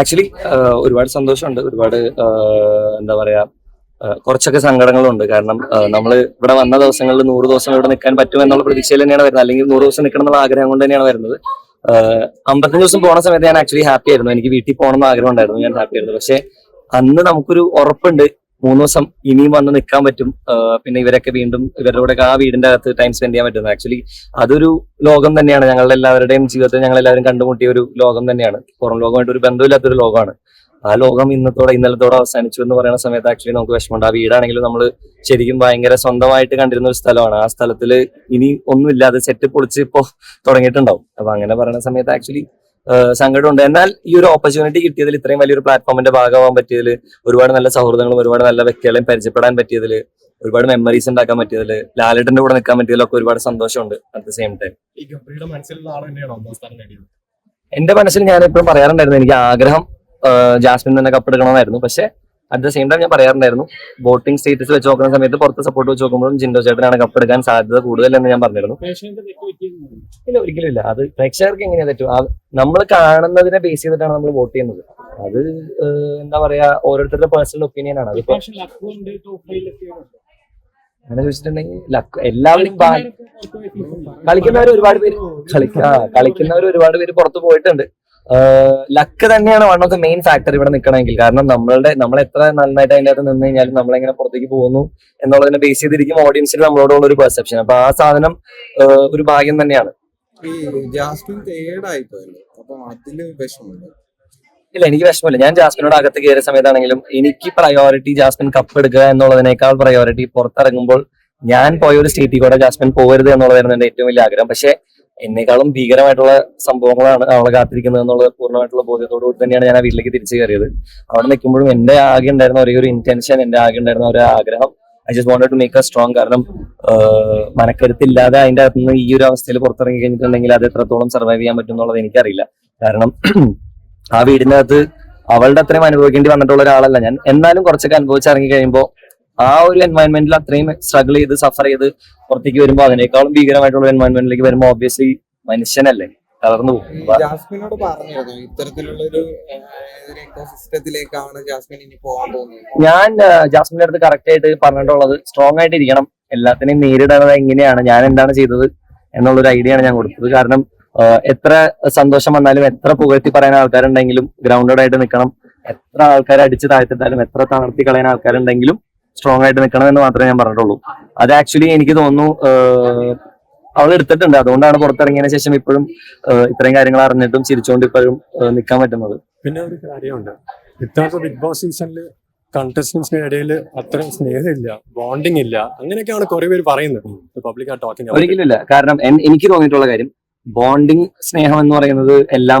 Actually ഒരുപാട് സന്തോഷമുണ്ട്. ഒരുപാട് എന്താ പറയാ കുറച്ചൊക്കെ സങ്കടങ്ങളുണ്ട്. കാരണം നമ്മൾ ഇവിടെ വന്ന ദിവസങ്ങളിൽ നൂറ് ദിവസം ഇവിടെ നിൽക്കാൻ പറ്റുമെന്നുള്ള പ്രതീക്ഷയിൽ തന്നെയാണ് വരുന്നത്. അല്ലെങ്കിൽ നൂറ് ദിവസം നിൽക്കണം എന്നുള്ള ആഗ്രഹം കൊണ്ട് തന്നെയാണ് വരുന്നത്. അമ്പത്തഞ്ച് ദിവസം പോണ സമയത്ത് ഞാൻ ആക്ച്വലി ഹാപ്പി ആയിരുന്നു. എനിക്ക് വീട്ടിൽ പോകണം എന്ന് ആഗ്രഹം ഉണ്ടായിരുന്നു. ഞാൻ ഹാപ്പി ആയിരുന്നു. പക്ഷെ അന്ന് നമുക്കൊരു ഉറപ്പുണ്ട്. മൂന്ന് ദിവസം ഇനിയും വന്ന് നിൽക്കാൻ പറ്റും. പിന്നെ ഇവരൊക്കെ വീണ്ടും ഇവരുടെ കൂടെ ആ വീടിന്റെ അകത്ത് ടൈം സ്പെൻഡ് ചെയ്യാൻ പറ്റുന്നത്. ആക്ച്വലി അതൊരു ലോകം തന്നെയാണ്. ഞങ്ങളുടെ എല്ലാവരുടെയും ജീവിതത്തിൽ ഞങ്ങൾ എല്ലാവരും കണ്ടുമുട്ടിയ ഒരു ലോകം തന്നെയാണ്. പുറം ലോകമായിട്ട് ഒരു ബന്ധമില്ലാത്തൊരു ലോകമാണ്. ആ ലോകം ഇന്നത്തോടെ ഇന്നലത്തോടെ അവസാനിച്ചു എന്ന് പറയുന്ന സമയത്ത് ആക്ച്വലി നമുക്ക് വിഷമമുണ്ട്. ആ വീടാണെങ്കിലും നമ്മൾ ശരിക്കും ഭയങ്കര സ്വന്തമായിട്ട് കണ്ടിരുന്ന ഒരു സ്ഥലമാണ്. ആ സ്ഥലത്തിൽ ഇനി ഒന്നുമില്ലാതെ സെറ്റ് പൊളിച്ച് ഇപ്പോൾ തുടങ്ങിയിട്ടുണ്ടാവും. അപ്പൊ അങ്ങനെ പറയുന്ന സമയത്ത് ആക്ച്വലി സങ്കടമുണ്ട്. എന്നാൽ ഈ ഒരു ഓപ്പർച്യൂണിറ്റി കിട്ടിയതിൽ ഇത്രയും വലിയൊരു പ്ലാറ്റ്ഫോമിന്റെ ഭാഗമാവാൻ പറ്റിയതിൽ ഒരുപാട് നല്ല സൗഹൃദങ്ങളും ഒരുപാട് നല്ല വ്യക്തികളെയും പരിചയപ്പെടാൻ പറ്റിയതിൽ ഒരുപാട് മെമ്മറീസ് ഉണ്ടാക്കാൻ പറ്റിയതിൽ ലാലേട്ടന്റെ കൂടെ നിൽക്കാൻ പറ്റിയതിലൊക്കെ ഒരുപാട് സന്തോഷമുണ്ട് അറ്റ് ദ സെയിം ടൈം എന്റെ മനസ്സിൽ ഞാൻ എപ്പോഴും പറയാറുണ്ടായിരുന്നു എനിക്ക് ആഗ്രഹം ജാസ്മിൻ തന്നെ കപ്പെടുക്കണമെന്നായിരുന്നു. പക്ഷെ അറ്റ് ദ സെയിം ടൈം ഞാൻ പറയാറുണ്ടായിരുന്നു വോട്ടിംഗ് സ്റ്റേറ്റസ് വെച്ച് നോക്കുന്ന സമയത്ത് പുറത്ത് സപ്പോർട്ട് വെച്ച് നോക്കുമ്പോഴും ജിൻഡോ ചേട്ടനാണ് കപ്പെടുക്കാൻ സാധ്യത കൂടുതൽ എന്ന് ഞാൻ പറഞ്ഞിരുന്നു. ഇല്ല ഒരിക്കലും ഇല്ല. അത് പ്രേക്ഷകർക്ക് എങ്ങനെയാ തെറ്റു? നമ്മൾ കാണുന്നതിനെ ബേസ് ചെയ്തിട്ടാണ് നമ്മൾ വോട്ട് ചെയ്യുന്നത്. അത് എന്താ പറയാ ഓരോരുത്തരുടെ പേഴ്സണൽ ഒപ്പീനിയൻ ആണ്. അതിപ്പോ അങ്ങനെ ചോദിച്ചിട്ടുണ്ടെങ്കിൽ ലക്ക് എല്ലാവരും കളിക്കുന്നവർ ഒരുപാട് പേര് കളിക്ക ആ, കളിക്കുന്നവർ ഒരുപാട് പേര് പുറത്ത് പോയിട്ടുണ്ട്. ലക്ക് തന്നെയാണ് one of the main factor ഇവിടെ നിൽക്കണമെങ്കിൽ കാരണം നമ്മളുടെ നമ്മൾ എത്ര നന്നായിട്ട് അതിന്റെ അകത്ത് നിന്ന് കഴിഞ്ഞാലും നമ്മളെങ്ങനെ പുറത്തേക്ക് പോകുന്നു എന്നുള്ളതിനെ ബേസ് ചെയ്തിരിക്കും ഓഡിയൻസിന് നമ്മളോടുള്ള ഒരു പെർസെപ്ഷൻ അപ്പൊ ആ സാധനം ഒരു ഭാഗ്യം തന്നെയാണ്. ഈ ജാസ്മിൻ തേടായിപ്പോയല്ലോ. അപ്പൊ അതിൽ വിഷമമുണ്ട്? ഇല്ല എനിക്ക് വിഷമമില്ല. ഞാൻ ജാസ്മിനോട് അകത്ത് കയറിയ സമയത്താണെങ്കിലും എനിക്ക് പ്രയോറിറ്റി ജാസ്മിൻ കപ്പ് എടുക്കുക എന്നുള്ളതിനേക്കാൾ പ്രയോറിറ്റി പുറത്തിറങ്ങുമ്പോൾ ഞാൻ പോയ ഒരു സ്റ്റേറ്റിൽ കൂടെ ജാസ്മിൻ പോകരുത് എന്നുള്ളതായിരുന്നു എന്റെ ഏറ്റവും വലിയ ആഗ്രഹം. പക്ഷെ എന്നെക്കാളും ഭീകരമായിട്ടുള്ള സംഭവങ്ങളാണ് അവളെ കാത്തിരിക്കുന്നത് എന്നുള്ള പൂർണമായിട്ടുള്ള ബോധ്യത്തോടു കൂടി തന്നെയാണ് ഞാൻ ആ വീട്ടിലേക്ക് തിരിച്ചു കയറിയത്. അവിടെ നിൽക്കുമ്പോഴും എന്റെ ആകെ ഉണ്ടായിരുന്ന ഒരേ ഒരു ഇന്റൻഷൻ എന്റെ ആകെ ഉണ്ടായിരുന്ന ഒരു ആഗ്രഹം. I just wanted to make a strong കാരണം മനക്കരുത്തില്ലാതെ അതിന്റെ അകത്ത് നിന്ന് ഈ ഒരു അവസ്ഥയിൽ പുറത്തിറങ്ങി കഴിഞ്ഞിട്ടുണ്ടെങ്കിൽ അത് എത്രത്തോളം സർവൈവ് ചെയ്യാൻ പറ്റും എന്നുള്ളത് എനിക്കറിയില്ല. കാരണം ആ വീടിനകത്ത് അവളുടെ അത്രയും അനുഭവിക്കേണ്ടി വന്നിട്ടുള്ള ഒരാളല്ല ഞാൻ. എന്നാലും കുറച്ചൊക്കെ അനുഭവിച്ചിറങ്ങി കഴിയുമ്പോൾ ആ ഒരു എൻവയൺമെന്റിൽ അത്രയും സ്ട്രഗിൾ ചെയ്ത് സഫർ ചെയ്ത് പുറത്തേക്ക് വരുമ്പോൾ അതിനേക്കാളും ഭീകരമായിട്ടുള്ള എൻവയൺമെന്റിലേക്ക് വരുമ്പോൾ ഓബിയസ്ലി മനുഷ്യനല്ലേ തളർന്നു പോകും. ജാസ്മിനോട് പറഞ്ഞിരുന്നു ഇത്തരത്തിലുള്ള ഒരു സിസ്റ്റത്തിലേക്കാണ് ജാസ്മിൻ ഇനി പോകാൻ പോകുന്നത്. ഞാൻ ജാസ്മിന്റെ അടുത്ത് കറക്റ്റ് ആയിട്ട് പറഞ്ഞിട്ടുള്ളത് സ്ട്രോങ് ആയിട്ട് ഇരിക്കണം. എല്ലാത്തിനെയും നേരിടുന്നത് എങ്ങനെയാണ് ഞാൻ എന്താണ് ചെയ്തത് എന്നുള്ളൊരു ഐഡിയ ആണ് ഞാൻ കൊടുത്തത്. കാരണം എത്ര സന്തോഷം വന്നാലും എത്ര പുകഴ്ത്തി പറയാൻ ആൾക്കാരുണ്ടെങ്കിലും ഗ്രൗണ്ടഡ് ആയിട്ട് നിൽക്കണം എത്ര ആൾക്കാരെ അടിച്ച് താഴ്ത്തിട്ടാലും എത്ര തളർത്തി കളയാൻ ആൾക്കാരുണ്ടെങ്കിലും സ്ട്രോങ് ആയിട്ട് നിൽക്കണം എന്ന് മാത്രമേ ഞാൻ പറഞ്ഞിട്ടുള്ളൂ. അത് ആക്ച്വലി എനിക്ക് തോന്നുന്നു അവൾ എടുത്തിട്ടുണ്ട്. അതുകൊണ്ടാണ് പുറത്തിറങ്ങിയതിനു ശേഷം ഇപ്പോഴും ഇത്രയും കാര്യങ്ങൾ അറിഞ്ഞിട്ടും ചിരിച്ചുകൊണ്ട് ഇപ്പോഴും നിൽക്കാൻ പറ്റുന്നത്. പിന്നെ ഒരു കാര്യമുണ്ട്. ഇത്തവണത്തെ ബിഗ് ബോസ് സീസണിൽ കണ്ടസ്റ്റൻസിന് ഇടയിൽ അത്രയും സ്നേഹമില്ല ബോണ്ടിങ് ഇല്ല. അങ്ങനെയൊക്കെയാണ് കുറെ പേര് പറയുന്നത്. പബ്ലിക് ആ ടോക്കിംഗ് ഒരിക്കലും ഇല്ല. കാരണം എനിക്ക് തോന്നിയിട്ടുള്ള കാര്യം ബോണ്ടിങ് സ്നേഹം എന്ന് പറയുന്നത് എല്ലാം